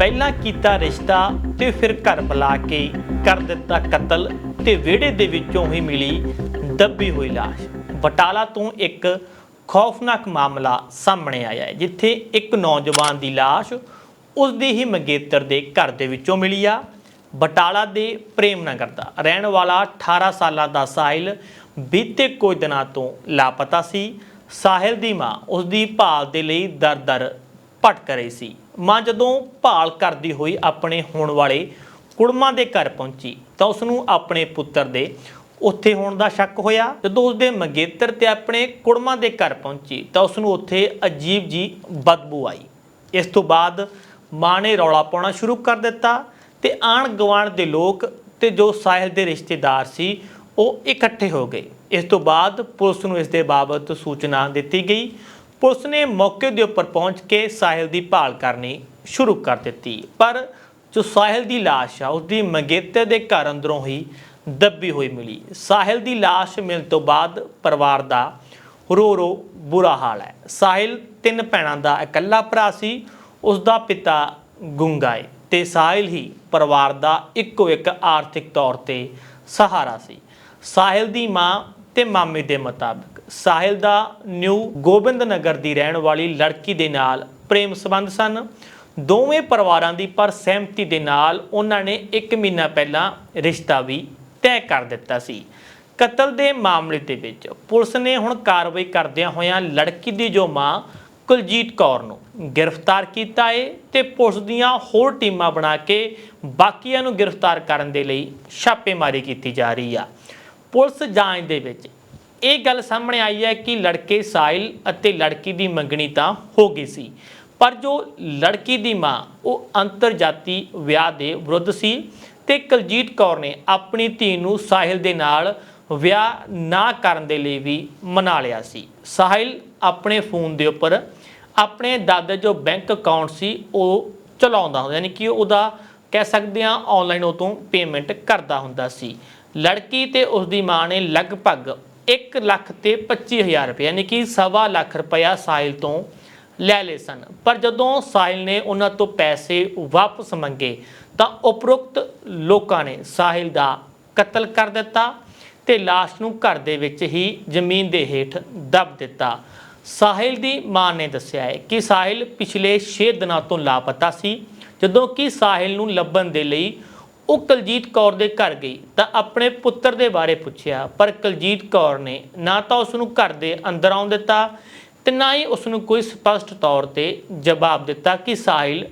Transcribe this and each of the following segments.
ਪਹਿਲਾਂ ਕੀਤਾ ਰਿਸ਼ਤਾ ਤੇ ਫਿਰ ਘਰ ਬੁਲਾ ਕੇ ਕਰ ਦਿੱਤਾ ਕਤਲ ਤੇ ਵਿਹੜੇ ਦੇ ਵਿੱਚੋਂ ਹੀ ਮਿਲੀ ਦੱਬੀ ਹੋਈ ਲਾਸ਼। ਬਟਾਲਾ ਤੋਂ ਇੱਕ ਖੌਫਨਾਕ ਮਾਮਲਾ ਸਾਹਮਣੇ ਆਇਆ ਹੈ, ਜਿੱਥੇ ਇੱਕ ਨੌਜਵਾਨ ਦੀ ਲਾਸ਼ ਉਸ ਦੀ ਹੀ ਮੰਗੇਤਰ ਦੇ ਘਰ ਦੇ ਵਿੱਚੋਂ ਮਿਲੀ ਆ। ਬਟਾਲਾ ਦੇ ਪ੍ਰੇਮ ਨਗਰ ਦਾ ਰਹਿਣ ਵਾਲਾ 18 ਸਾਲਾਂ ਦਾ ਸਾਹਿਲ ਬੀਤੇ ਕੁਝ ਦਿਨਾਂ ਤੋਂ ਲਾਪਤਾ ਸੀ। ਸਾਹਿਲ ਦੀ ਮਾਂ ਉਸ ਦੀ ਭਾਲ ਦੇ ਲਈ ਦਰ-ਦਰ ਭਟਕ ਰਹੀ ਸੀ। ਮਾਂ ਜਦੋਂ ਭਾਲ ਕਰਦੀ ਹੋਈ ਆਪਣੇ ਹੋਣ ਵਾਲੇ ਕੁੜਮਾਂ ਦੇ ਘਰ ਪਹੁੰਚੀ ਤਾਂ ਉਸ ਨੂੰ ਆਪਣੇ ਪੁੱਤਰ ਦੇ ਉੱਥੇ ਹੋਣ ਦਾ ਸ਼ੱਕ ਹੋਇਆ। ਜਦੋਂ ਉਸ ਦੇ ਮੰਗੇਤਰ ਤੇ ਆਪਣੇ ਕੁੜਮਾਂ ਦੇ ਘਰ ਪਹੁੰਚੀ ਤਾਂ ਉਸ ਨੂੰ ਉੱਥੇ ਅਜੀਬ ਜੀ ਬਦਬੂ ਆਈ। ਇਸ ਤੋਂ ਬਾਅਦ ਮਾਂ ਨੇ ਰੌਲਾ ਪਾਉਣਾ ਸ਼ੁਰੂ ਕਰ ਦਿੱਤਾ ਤੇ ਆਣ ਗਵਾਣ ਦੇ ਲੋਕ ਤੇ ਜੋ ਸਾਹਿਲ ਦੇ ਰਿਸ਼ਤੇਦਾਰ ਸੀ, ਉਹ ਇਕੱਠੇ ਹੋ ਗਏ। ਇਸ ਤੋਂ ਬਾਅਦ ਪੁਲਿਸ ਨੂੰ ਇਸ ਦੇ ਬਾਬਤ ਸੂਚਨਾ ਦਿੱਤੀ ਗਈ ਪੁਲਿਸ ਨੇ ਮੌਕੇ ਦੇ ਉੱਪਰ ਪਹੁੰਚ ਕੇ ਸਾਹਿਲ ਦੀ ਭਾਲ ਕਰਨੀ ਸ਼ੁਰੂ ਕਰ ਦਿੱਤੀ। ਪਰ ਜੋ ਸਾਹਿਲ ਦੀ ਲਾਸ਼ ਆ, ਉਸਦੀ ਮੰਗੇਤਰ ਦੇ ਘਰ ਅੰਦਰੋਂ ਹੀ ਦੱਬੀ ਹੋਈ ਮਿਲੀ। ਸਾਹਿਲ ਦੀ ਲਾਸ਼ ਮਿਲਣ ਤੋਂ ਬਾਅਦ ਪਰਿਵਾਰ ਦਾ ਰੋ ਰੋ ਬੁਰਾ ਹਾਲ ਹੈ। ਸਾਹਿਲ ਤਿੰਨ ਭੈਣਾਂ ਦਾ ਇਕੱਲਾ ਭਰਾ ਸੀ ਉਸ ਦਾ ਪਿਤਾ ਗੁੰਗਾ ਹੈ ਤੇ ਸਾਹਿਲ ਹੀ ਪਰਿਵਾਰ ਦਾ ਇੱਕੋ ਇੱਕ ਆਰਥਿਕ ਤੌਰ ਤੇ ਸਹਾਰਾ ਸੀ। ਸਾਹਿਲ ਦੀ ਮਾਂ ਤੇ ਮਾਮੇ ਦੇ ਮੁਤਾਬਕ ਸਾਹਿਲ ਦਾ ਨਿਊ ਗੋਬਿੰਦ ਨਗਰ ਦੀ ਰਹਿਣ ਵਾਲੀ ਲੜਕੀ ਦੇ ਨਾਲ ਪ੍ਰੇਮ ਸੰਬੰਧ ਸਨ। ਦੋਵੇਂ ਪਰਿਵਾਰਾਂ ਦੀ ਪਰ ਸਹਿਮਤੀ ਦੇ ਨਾਲ ਉਹਨਾਂ ਨੇ 1 ਮਹੀਨਾ ਪਹਿਲਾਂ ਰਿਸ਼ਤਾ ਵੀ ਤੈਅ ਕਰ ਦਿੱਤਾ ਸੀ। ਕਤਲ ਦੇ ਮਾਮਲੇ ਦੇ ਵਿੱਚ ਪੁਲਿਸ ਨੇ ਹੁਣ ਕਾਰਵਾਈ ਕਰਦਿਆਂ ਹੋਇਆਂ ਲੜਕੀ ਦੀ ਜੋ ਮਾਂ ਕੁਲਜੀਤ ਕੌਰ ਨੂੰ ਗ੍ਰਿਫਤਾਰ ਕੀਤਾ ਏ ਤੇ ਪੁਲਿਸ ਦੀਆਂ ਹੋਰ ਟੀਮਾਂ ਬਣਾ ਕੇ ਬਾਕੀਆਂ ਨੂੰ ਗ੍ਰਿਫਤਾਰ ਕਰਨ ਦੇ ਲਈ ਛਾਪੇਮਾਰੀ ਕੀਤੀ ਜਾ ਰਹੀ ਆ। ਪੁਲਿਸ ਜਾਂਚ ਦੇ ਵਿੱਚ ਇਹ ਗੱਲ ਸਾਹਮਣੇ ਆਈ ਹੈ ਕਿ ਲੜਕੇ ਸਾਹਿਲ ਅਤੇ ਲੜਕੀ ਦੀ ਮੰਗਣੀ ਤਾਂ ਹੋ ਗਈ ਸੀ, ਪਰ ਜੋ ਲੜਕੀ ਦੀ ਮਾਂ, ਉਹ ਅੰਤਰਜਾਤੀ ਵਿਆਹ ਦੇ ਵਿਰੁੱਧ ਸੀ ਤੇ ਕੁਲਜੀਤ ਕੌਰ ਨੇ ਆਪਣੀ ਧੀ ਨੂੰ ਸਾਹਿਲ ਦੇ ਨਾਲ ਵਿਆਹ ਨਾ ਕਰਨ ਦੇ ਲਈ ਵੀ ਮਨਾ ਲਿਆ ਸੀ। ਸਾਹਿਲ ਆਪਣੇ ਫੋਨ ਦੇ ਉੱਪਰ ਆਪਣੇ ਦਾਦੇ ਜੋ ਬੈਂਕ ਅਕਾਊਂਟ ਸੀ, ਉਹ ਚਲਾਉਂਦਾ ਹੁੰਦਾ, ਯਾਨੀ ਕਿ ਉਹਦਾ ਕਹਿ ਸਕਦੇ ਆ ਆਨਲਾਈਨ ਉਹ ਤੋਂ ਪੇਮੈਂਟ ਕਰਦਾ ਹੁੰਦਾ ਸੀ। ਲੜਕੀ ਤੇ ਉਸ ਦੀ ਮਾਂ ਨੇ ਲਗਭਗ 1 ਲੱਖ ਤੇ 25000 ਰੁਪਏ, ਯਾਨੀ ਕਿ ਸਵਾ ਲੱਖ ਰੁਪਇਆ ਸਾਹਿਲ ਤੋਂ ਲੈ ਲਏ ਸਨ। ਪਰ ਜਦੋਂ ਸਾਹਿਲ ਨੇ ਉਹਨਾਂ ਤੋਂ ਪੈਸੇ ਵਾਪਸ ਮੰਗੇ, ਤਾਂ ਉਪਰੋਕਤ ਲੋਕਾਂ ਨੇ ਸਾਹਿਲ ਦਾ ਕਤਲ ਕਰ ਦਿੱਤਾ ਤੇ ਲਾਸ਼ ਨੂੰ ਘਰ ਦੇ ਵਿੱਚ ਹੀ ਜ਼ਮੀਨ ਦੇ ਹੇਠ ਦੱਬ ਦਿੱਤਾ। ਸਾਹਿਲ ਦੀ ਮਾਂ ਨੇ ਦੱਸਿਆ ਹੈ ਕਿ ਸਾਹਿਲ ਪਿਛਲੇ 6 ਦਿਨਾਂ ਤੋਂ ਲਾਪਤਾ ਸੀ, ਜਦੋਂ ਕਿ ਸਾਹਿਲ ਨੂੰ ਲੱਭਣ ਦੇ ਲਈ ਉਹ ਕੁਲਜੀਤ ਕੌਰ ਦੇ ਘਰ ਗਈ ਤਾਂ ਆਪਣੇ ਪੁੱਤਰ ਦੇ ਬਾਰੇ ਪੁੱਛਿਆ, ਪਰ ਕੁਲਜੀਤ ਕੌਰ ਨੇ ਨਾ ਤਾਂ ਉਸ ਨੂੰ ਘਰ ਦੇ ਅੰਦਰ ਆਉਣ ਦਿੱਤਾ ਤੇ ਨਾ ਹੀ ਉਸ ਨੂੰ ਕੋਈ ਸਪਸ਼ਟ ਤੌਰ ਤੇ ਜਵਾਬ ਦਿੱਤਾ ਕਿ ਸਾਹਿਲ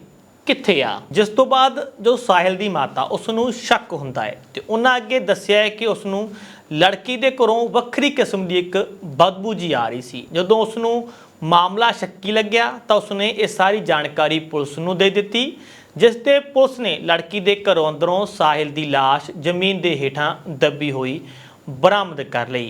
ਕਿੱਥੇ ਆ। ਜਿਸ ਤੋਂ ਬਾਅਦ ਜੋ ਸਾਹਿਲ ਦੀ ਮਾਤਾ ਉਸ ਨੂੰ ਸ਼ੱਕ ਹੁੰਦਾ ਹੈ ਤੇ ਉਹਨਾਂ ਅੱਗੇ ਦੱਸਿਆ ਹੈ ਕਿ ਉਸ ਨੂੰ ਲੜਕੀ ਦੇ ਘਰੋਂ ਵੱਖਰੀ ਕਿਸਮ ਦੀ ਇੱਕ ਬਦਬੂ ਜੀ ਆ ਰਹੀ ਸੀ। ਜਦੋਂ ਉਸ ਨੂੰ ਮਾਮਲਾ ਸ਼ੱਕੀ ਲੱਗਿਆ ਤਾਂ ਉਸਨੇ ਇਹ ਸਾਰੀ ਜਾਣਕਾਰੀ ਪੁਲਿਸ ਨੂੰ ਦੇ ਦਿੱਤੀ ਜਿਸ ਤੇ ਪੁਲਿਸ ਨੇ ਲੜਕੀ ਦੇ ਘਰੋਂ ਅੰਦਰੋਂ ਸਾਹਿਲ ਦੀ ਲਾਸ਼ ਜ਼ਮੀਨ ਦੇ ਹੇਠਾਂ ਦੱਬੀ ਹੋਈ ਬਰਾਮਦ ਕਰ ਲਈ।